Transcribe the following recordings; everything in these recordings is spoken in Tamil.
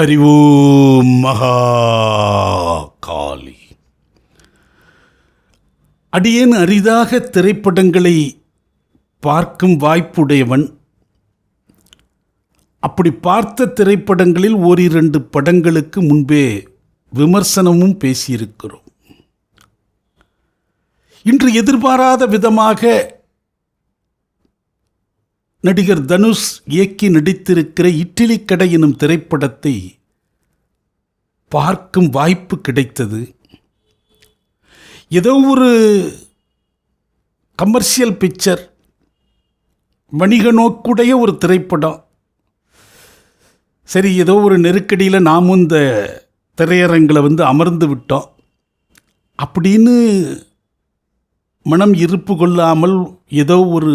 ஹரி ஓம் மகா காளி அடியேன் அரிதாக திரைப்படங்களை பார்க்கும் வாய்ப்புடையவன். அப்படி பார்த்த திரைப்படங்களில் ஓரிரண்டு படங்களுக்கு முன்பே விமர்சனமும் பேசியிருக்கிறோம். இன்று எதிர்பாராத விதமாக நடிகர் தனுஷ் இயக்கி நடித்திருக்கிற இட்லி கடை எனும் திரைப்படத்தை பார்க்கும் வாய்ப்பு கிடைத்தது. ஏதோ ஒரு கமர்ஷியல் பிக்சர் வணிக நோக்குடைய ஒரு திரைப்படம். சரி ஏதோ ஒரு நெருக்கடியில் நாமும் இந்த திரையரங்கில் வந்து அமர்ந்து விட்டோம். அப்படின்னு மனம் இருப்பு கொள்ளாமல் ஏதோ ஒரு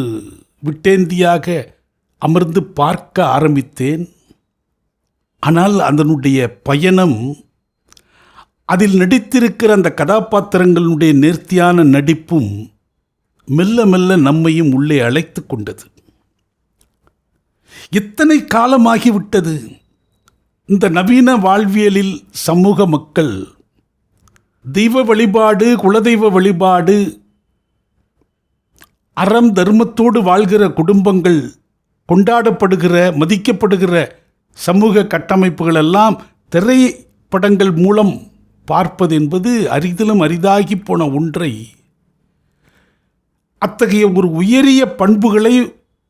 விட்டேந்தியாக அமர்ந்து பார்க்க ஆரம்பித்தேன். ஆனால் அதனுடைய பயணம் அதில் நடித்திருக்கிற அந்த கதாபாத்திரங்களுடைய நேர்த்தியான நடிப்பும் மெல்ல மெல்ல நம்மையும் உள்ளே அழைத்து கொண்டது. எத்தனை காலமாகிவிட்டது? இந்த நவீன வாழ்வியலில் சமூக மக்கள் தெய்வ வழிபாடு குலதெய்வ வழிபாடு அறம் தர்மத்தோடு வாழ்கிற குடும்பங்கள் கொண்டாடப்படுகிற மதிக்கப்படுகிற சமூக கட்டமைப்புகள் எல்லாம் திரைப்படங்கள் மூலம் பார்ப்பது என்பது அரிதிலும் அரிதாகி போன ஒன்றை. அத்தகைய ஒரு உயரிய பண்புகளை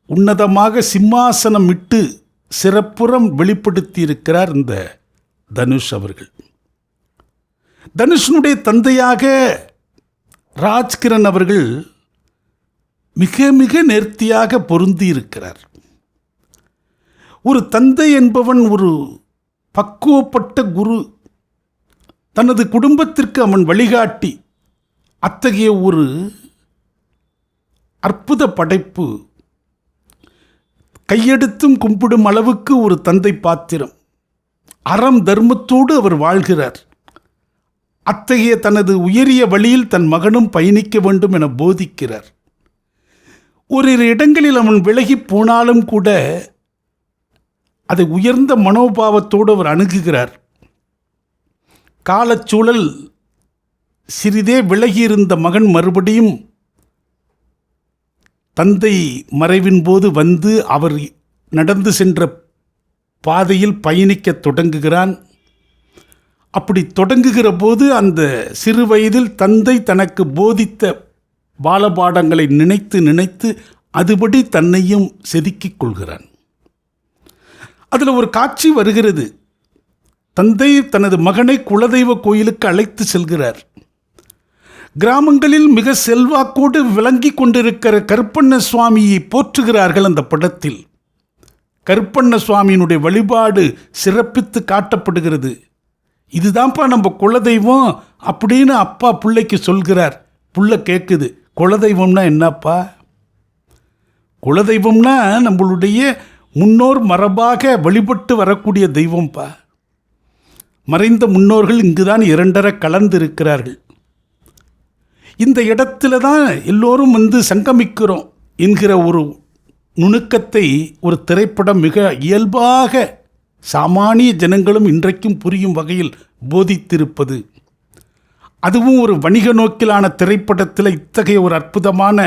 உன்னதமாக சிம்மாசனம் இட்டு சிறப்புறம் வெளிப்படுத்தியிருக்கிறார் இந்த தனுஷ் அவர்கள். தனுஷனுடைய தந்தையாக ராஜ்கிரண் அவர்கள் மிக மிக நேர்த்தியாக பொருந்தியிருக்கிறார். ஒரு தந்தை என்பவன் ஒரு பக்குவப்பட்ட குரு. தனது குடும்பத்திற்கு அவன் வழிகாட்டி. அத்தகைய ஒரு அற்புத படைப்பு. கையெடுத்தும் கும்பிடும் அளவுக்கு ஒரு தந்தை பாத்திரம். அறம் தர்மத்தோடு அவர் வாழ்கிறார். அத்தகைய தனது உயரிய வழியில் தன் மகனும் பயணிக்க வேண்டும் என போதிக்கிறார். ஓரிரு இடங்களில் அவன் விலகி போனாலும் கூட அதை உயர்ந்த மனோபாவத்தோடு அவர் அணுகுகிறார். காலச்சூழல் சிறிதே விலகியிருந்த மகன் மறுபடியும் தந்தை மறைவின் போது வந்து அவர் நடந்து சென்ற பாதையில் பயணிக்க தொடங்குகிறான். அப்படி தொடங்குகிற போது அந்த சிறு வயதில் தந்தை தனக்கு போதித்த பாலபாடங்களை நினைத்து நினைத்து அதுபடி தன்னையும் செதுக்கிக் கொள்கிறான். அதில் ஒரு காட்சி வருகிறது. தந்தை தனது மகனை குலதெய்வ கோயிலுக்கு அழைத்து செல்கிறார். கிராமங்களில் மிக செல்வாக்கோடு விளங்கி கொண்டிருக்கிற கருப்பண்ண சுவாமியை போற்றுகிறார்கள் அந்த படத்தில். கருப்பண்ண சுவாமியினுடைய வழிபாடு சிறப்பித்து காட்டப்படுகிறது. இதுதான்ப்பா நம்ம குலதெய்வம் அப்படின்னு அப்பா பிள்ளைக்கு சொல்கிறார். புள்ள கேட்குது குலதெய்வம்னா என்னப்பா? குலதெய்வம்னா நம்மளுடைய முன்னோர் மரபாக வழிபட்டு வரக்கூடிய தெய்வம்ப்பா மறைந்த முன்னோர்கள் இங்குதான் இரண்டர கலந்திருக்கிறார்கள். இந்த இடத்துல தான் எல்லோரும் வந்து சங்கமிக்கிறோம் என்கிற ஒரு நுணுக்கத்தை ஒரு திரைப்படம் மிக இயல்பாக சாமானிய ஜனங்களும் இன்றைக்கும் புரியும் வகையில் போதித்திருப்பது. அதுவும் ஒரு வணிக நோக்கிலான திரைப்படத்தில் இத்தகைய ஒரு அற்புதமான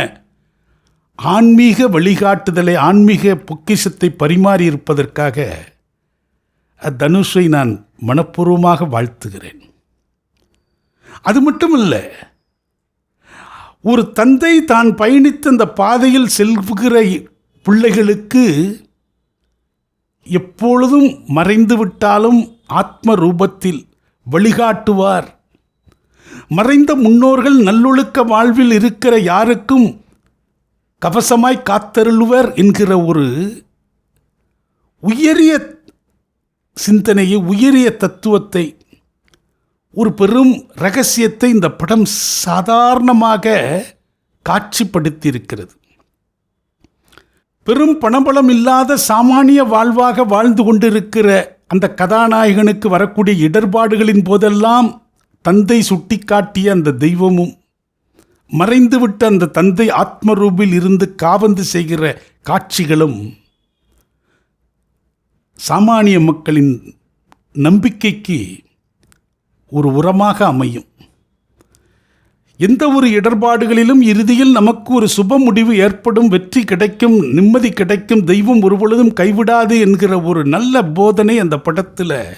ஆன்மீக வழிகாட்டுதலை ஆன்மீக பொக்கிஷத்தை பரிமாறி இருப்பதற்காக தனுஷை நான் மனப்பூர்வமாக வாழ்த்துகிறேன். அது மட்டுமல்ல ஒரு தந்தை தான் பயணித்த அந்த பாதையில் செல்கிற பிள்ளைகளுக்கு எப்பொழுதும் மறைந்துவிட்டாலும் ஆத்ம ரூபத்தில் வழிகாட்டுவார். மறைந்த முன்னோர்கள் நல்லொழுக்க வாழ்வில் இருக்கிற யாருக்கும் கவசமாய் காத்தருள்வர் என்கிற ஒரு உயரிய சிந்தனையை உயரிய தத்துவத்தை ஒரு பெரும் ரகசியத்தை இந்த படம் சாதாரணமாக காட்சிப்படுத்தியிருக்கிறது. பெரும் பணபலம் இல்லாத சாமானிய வாழ்வாக வாழ்ந்து கொண்டிருக்கிற அந்த கதாநாயகனுக்கு வரக்கூடிய இடர்பாடுகளின் போதெல்லாம் தந்தை சுட்டிக்காட்டிய அந்த தெய்வமும் மறைந்துவிட்ட அந்த தந்தை ஆத்மரூபில் இருந்து காவந்து செய்கிற காட்சிகளும் சாமானிய மக்களின் நம்பிக்கைக்கு ஒரு உரமாக அமையும். எந்த ஒரு இடர்பாடுகளிலும் இறுதியில் நமக்கு ஒரு சுப முடிவு ஏற்படும் வெற்றி கிடைக்கும் நிம்மதி கிடைக்கும் தெய்வம் ஒருபொழுதும் கைவிடாது என்கிற ஒரு நல்ல போதனை அந்த படத்தில்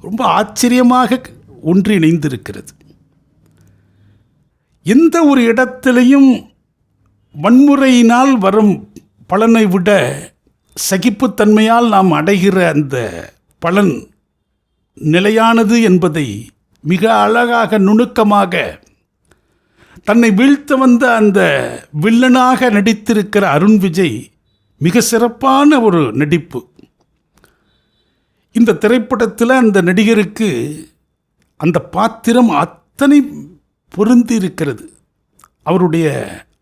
ரொம்ப ஆச்சரியமாக ஒன்றிணைந்திருக்கிறது. எந்த ஒரு இடத்திலையும் வன்முறையினால் வரும் பலனை விட சகிப்புத்தன்மையால் நாம் அடைகிற அந்த பலன் நிலையானது என்பதை மிக அழகாக நுணுக்கமாக தன்னை வீழ்த்த வந்த அந்த வில்லனாக நடித்திருக்கிற அருண் விஜய் மிக சிறப்பான ஒரு நடிப்பு. இந்த திரைப்படத்தில் அந்த நடிகருக்கு அந்த பாத்திரம் அத்தனை பொருந்தி இருக்கிறது அவருடைய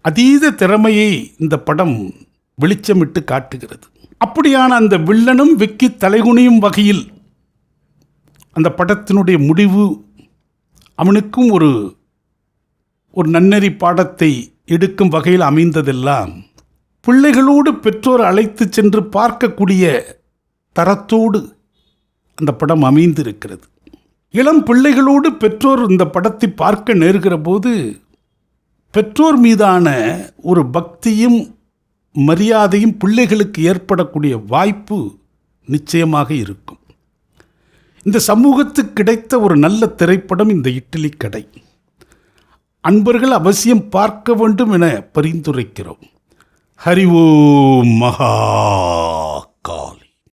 அதீத திறமையை இந்த படம் வெளிச்சமிட்டு காட்டுகிறது. அப்படியான அந்த வில்லனும் வெக்கி தலைகுனியும் வகையில் அந்த படத்தினுடைய முடிவு அவனுக்கும் ஒரு ஒரு நன்னெறி பாடத்தை எடுக்கும் வகையில் அமைந்ததெல்லாம் பிள்ளைகளோடு பெற்றோர் அழைத்து சென்று பார்க்கக்கூடிய தரத்தோடு அந்த படம் அமைந்திருக்கிறது. இளம் பிள்ளைகளோடு பெற்றோர் இந்த படத்தை பார்க்க நேர்கிற போது பெற்றோர் மீதான ஒரு பக்தியும் மரியாதையும் பிள்ளைகளுக்கு ஏற்படக்கூடிய வாய்ப்பு நிச்சயமாக இருக்கும். இந்த சமூகத்துக்கு கிடைத்த ஒரு நல்ல திரைப்படம் இந்த இட்லி கடை. அன்பர்கள் அவசியம் பார்க்க வேண்டும் என பரிந்துரைக்கிறோம். ஹரி ஓம் மகா கால்.